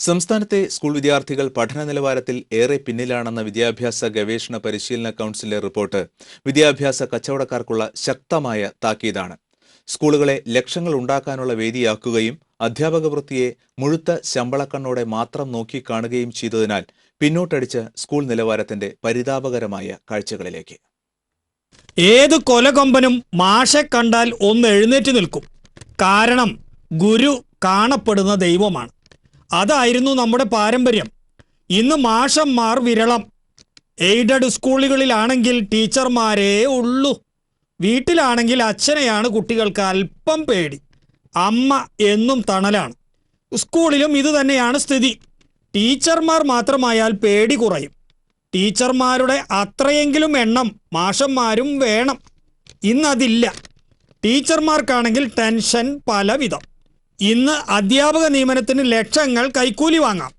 സംസ്ഥാനത്തെ സ്കൂൾ വിദ്യാർത്ഥികൾ പഠന നിലവാരത്തിൽ ഏറെ പിന്നിലാണെന്ന വിദ്യാഭ്യാസ ഗവേഷണ പരിശീലന കൗൺസിലിന്റെ റിപ്പോർട്ട് വിദ്യാഭ്യാസ കച്ചവടക്കാർക്കുള്ള ശക്തമായ താക്കീതാണ്. സ്കൂളുകളെ ലക്ഷങ്ങൾ ഉണ്ടാക്കാനുള്ള വേദിയാക്കുകയും അധ്യാപക വൃത്തിയെ മുഴുത്ത ശമ്പളക്കണ്ണോടെ മാത്രം നോക്കിക്കാണുകയും ചെയ്തതിനാൽ പിന്നോട്ടടിച്ച സ്കൂൾ നിലവാരത്തിന്റെ പരിതാപകരമായ കാഴ്ചകളിലേക്ക്. ഏത് കൊലകൊമ്പനും മാഷെ കണ്ടാൽ ഒന്ന് എഴുന്നേറ്റ് നിൽക്കും. കാരണം ഗുരു കാണപ്പെടുന്ന ദൈവമാണ്. അതായിരുന്നു നമ്മുടെ പാരമ്പര്യം. ഇന്ന് മാഷന്മാർ വിരളം. എയ്ഡഡ് സ്കൂളുകളിലാണെങ്കിൽ ടീച്ചർമാരേ ഉള്ളൂ. വീട്ടിലാണെങ്കിൽ അച്ഛനെയാണ് കുട്ടികൾക്ക് അല്പം പേടി. അമ്മ എന്നും തണലാണ്. സ്കൂളിലും ഇത് തന്നെയാണ് സ്ഥിതി. ടീച്ചർമാർ മാത്രമായാൽ പേടി കുറയും. ടീച്ചർമാരുടെ അത്രയെങ്കിലും എണ്ണം മാഷന്മാരും വേണം. ഇന്നതില്ല. ടീച്ചർമാർക്കാണെങ്കിൽ ടെൻഷൻ പലവിധം. ഇന്ന് അധ്യാപക നിയമനത്തിന് ലക്ഷങ്ങൾ കൈക്കൂലി വാങ്ങാം.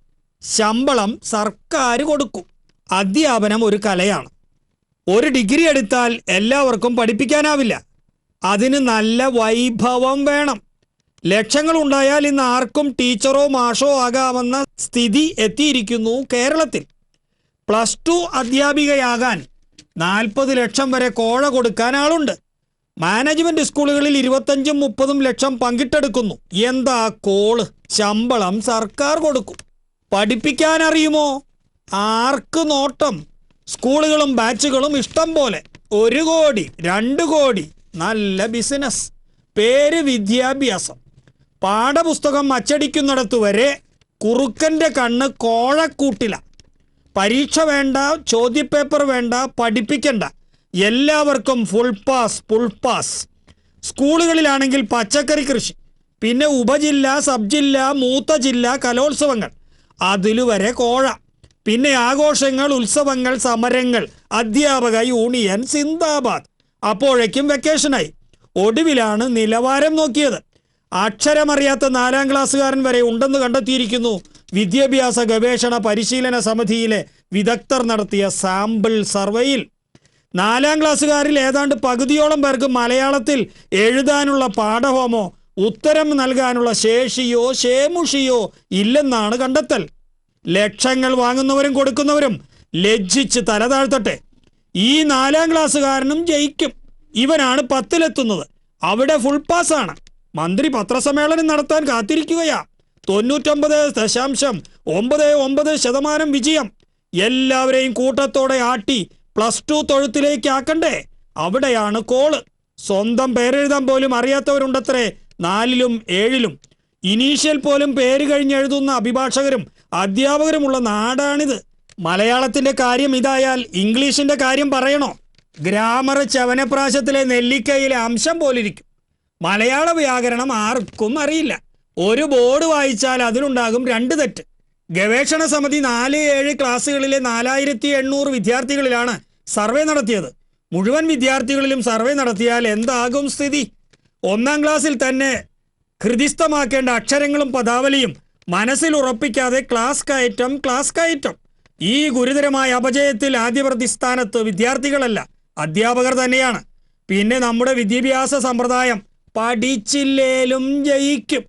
ശമ്പളം സർക്കാർ കൊടുക്കും. അധ്യാപനം ഒരു കലയാണ്. ഒരു ഡിഗ്രി എടുത്താൽ എല്ലാവർക്കും പഠിപ്പിക്കാനാവില്ല. അതിന് നല്ല വൈഭവം വേണം. ലക്ഷങ്ങൾ ഉണ്ടായാൽ ഇന്ന് ആർക്കും ടീച്ചറോ മാഷോ ആകാമെന്ന സ്ഥിതി എത്തിയിരിക്കുന്നു കേരളത്തിൽ. പ്ലസ് ടു അധ്യാപികയാകാൻ നാൽപ്പത് ലക്ഷം വരെ കോഴ കൊടുക്കാൻ ആളുണ്ട്. മാനേജ്മെന്റ് സ്കൂളുകളിൽ ഇരുപത്തഞ്ചും മുപ്പതും ലക്ഷം പങ്കിട്ടെടുക്കുന്നു. എന്താ കോൾ? ശമ്പളം സർക്കാർ കൊടുക്കും. പഠിപ്പിക്കാൻ അറിയുമോ ആർക്ക് നോട്ടം? സ്കൂളുകളും ബാച്ചുകളും ഇഷ്ടം പോലെ. ഒരു കോടി രണ്ട് കോടി. നല്ല ബിസിനസ് പേര് വിദ്യാഭ്യാസം. പാഠപുസ്തകം അച്ചടിക്കുന്നിടത്ത് വരെ കുറുക്കന്റെ കണ്ണ് കോഴക്കൂട്ടില. പരീക്ഷ വേണ്ട ചോദ്യപേപ്പർ വേണ്ട പഠിപ്പിക്കണ്ട. എല്ലാവർക്കും ഫുൾ പാസ് ഫുൾ പാസ് സ്കൂളുകളിലാണെങ്കിൽ പച്ചക്കറി കൃഷി. പിന്നെ ഉപജില്ല സബ് ജില്ല മൂത്ത ജില്ല കലോത്സവങ്ങൾ. അതിലുവരെ കോഴ. പിന്നെ ആഘോഷങ്ങൾ ഉത്സവങ്ങൾ സമരങ്ങൾ അധ്യാപക യൂണിയൻ സിന്ദാബാദ്. അപ്പോഴേക്കും വെക്കേഷനായി ഒടുവിലാണ് നിലവാരം നോക്കിയത്. അക്ഷരമറിയാത്ത നാലാം ക്ലാസ്സുകാരൻ വരെ ഉണ്ടെന്ന് കണ്ടെത്തിയിരിക്കുന്നു. വിദ്യാഭ്യാസ ഗവേഷണ പരിശീലന സമിതിയിലെ വിദഗ്ധർ നടത്തിയ സാമ്പിൾ സർവേയിൽ നാലാം ക്ലാസ്സുകാരിൽ ഏതാണ്ട് പകുതിയോളം പേർക്ക് മലയാളത്തിൽ എഴുതാനുള്ള പാഠഹോമോ ഉത്തരം നൽകാനുള്ള ശേഷിയോ ശേമുഷിയോ ഇല്ലെന്നാണ് കണ്ടെത്തൽ. ലക്ഷങ്ങൾ വാങ്ങുന്നവരും കൊടുക്കുന്നവരും ലജ്ജിച്ച് തല താഴ്ത്തട്ടെ. ഈ നാലാം ക്ലാസ്സുകാരനും ജയിക്കും. ഇവനാണ് പത്തിലെത്തുന്നത്. അവിടെ ഫുൾ പാസ്സാണ് മന്ത്രി പത്രസമ്മേളനം നടത്താൻ കാത്തിരിക്കുകയാ. തൊണ്ണൂറ്റൊമ്പത് ദശാംശം ഒമ്പത് ഒമ്പത് ശതമാനം വിജയം. എല്ലാവരെയും കൂട്ടത്തോടെ ആട്ടി പ്ലസ് ടു തൊഴുത്തിലേക്ക് ആക്കണ്ടേ അവിടെയാണ് കോൾ. സ്വന്തം പേരെഴുതാൻ പോലും അറിയാത്തവരുണ്ടത്രേ നാലിലും ഏഴിലും. ഇനീഷ്യൽ പോലും പേര് കഴിഞ്ഞ് എഴുതുന്ന അഭിഭാഷകരും അധ്യാപകരുമുള്ള നാടാണിത്. മലയാളത്തിന്റെ കാര്യം ഇതായാൽ ഇംഗ്ലീഷിന്റെ കാര്യം പറയണോ? ഗ്രാമർ ചവനപ്രാശത്തിലെ നെല്ലിക്കയിലെ അംശം പോലിരിക്കും. മലയാള വ്യാകരണം ആർക്കും അറിയില്ല. ഒരു ബോർഡ് വായിച്ചാൽ അതിലുണ്ടാകും രണ്ട് തെറ്റ്. ഗവേഷണ സമിതി നാല് ഏഴ് ക്ലാസ്സുകളിലെ നാലായിരത്തി എണ്ണൂറ് വിദ്യാർത്ഥികളിലാണ് സർവേ നടത്തിയത്. മുഴുവൻ വിദ്യാർത്ഥികളിലും സർവേ നടത്തിയാൽ എന്താകും സ്ഥിതി? ഒന്നാം ക്ലാസ്സിൽ തന്നെ ഹൃദിസ്ഥമാക്കേണ്ട അക്ഷരങ്ങളും പദാവലിയും മനസ്സിൽ ഉറപ്പിക്കാതെ ക്ലാസ് കയറ്റം ക്ലാസ് കയറ്റം. ഈ ഗുരുതരമായ അപജയത്തിൽ ആദ്യ പ്രതിസ്ഥാനത്ത് വിദ്യാർത്ഥികളല്ല അധ്യാപകർ തന്നെയാണ്. പിന്നെ നമ്മുടെ വിദ്യാഭ്യാസ സമ്പ്രദായം പഠിച്ചില്ലേലും ജയിക്കും.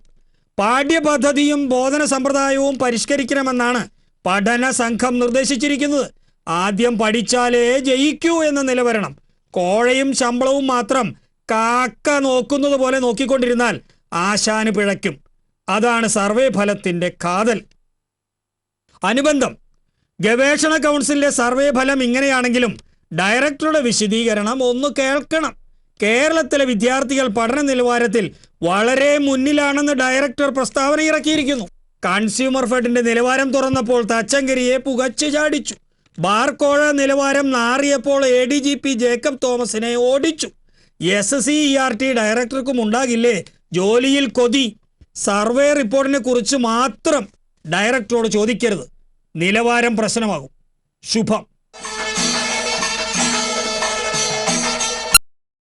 പാഠ്യപദ്ധതിയും ബോധന സമ്പ്രദായവും പരിഷ്കരിക്കണമെന്നാണ് പഠന സംഘം നിർദ്ദേശിച്ചിരിക്കുന്നത്. ആദ്യം പഠിച്ചാലേ ജയിക്കൂ എന്ന നിലവരണം. കോഴയും ശമ്പളവും മാത്രം കാക്ക നോക്കുന്നത് പോലെ നോക്കിക്കൊണ്ടിരുന്നാൽ ആശാന് പിഴയ്ക്കും. അതാണ് സർവേ ഫലത്തിന്റെ കാതൽ. അനുബന്ധം. ഗവേഷണ കൗൺസിലിന്റെ സർവേ ഫലം ഇങ്ങനെയാണെങ്കിലും ഡയറക്ടറുടെ വിശദീകരണം ഒന്ന് കേൾക്കണം. കേരളത്തിലെ വിദ്യാർത്ഥികൾ പഠന നിലവാരത്തിൽ വളരെ മുന്നിലാണെന്ന് ഡയറക്ടർ പ്രസ്താവന ഇറക്കിയിരിക്കുന്നു. കൺസ്യൂമർ ഫെഡിന്റെ നിലവാരം തുറന്നപ്പോൾ തച്ചങ്കരിയെ പുകച്ചു ചാടിച്ചു. ബാർക്കോഴ നിലവാരം നാറിയപ്പോൾ A D G P Jacob തോമസിനെ ഓടിച്ചു. S C E R T ഡയറക്ടർക്കും ഉണ്ടാകില്ലേ ജോലിയിൽ കൊതി. സർവേ റിപ്പോർട്ടിനെ കുറിച്ച് മാത്രം ഡയറക്ടറോട് ചോദിക്കരുത്. നിലവാരം പ്രശ്നമാകും. ശുഭം.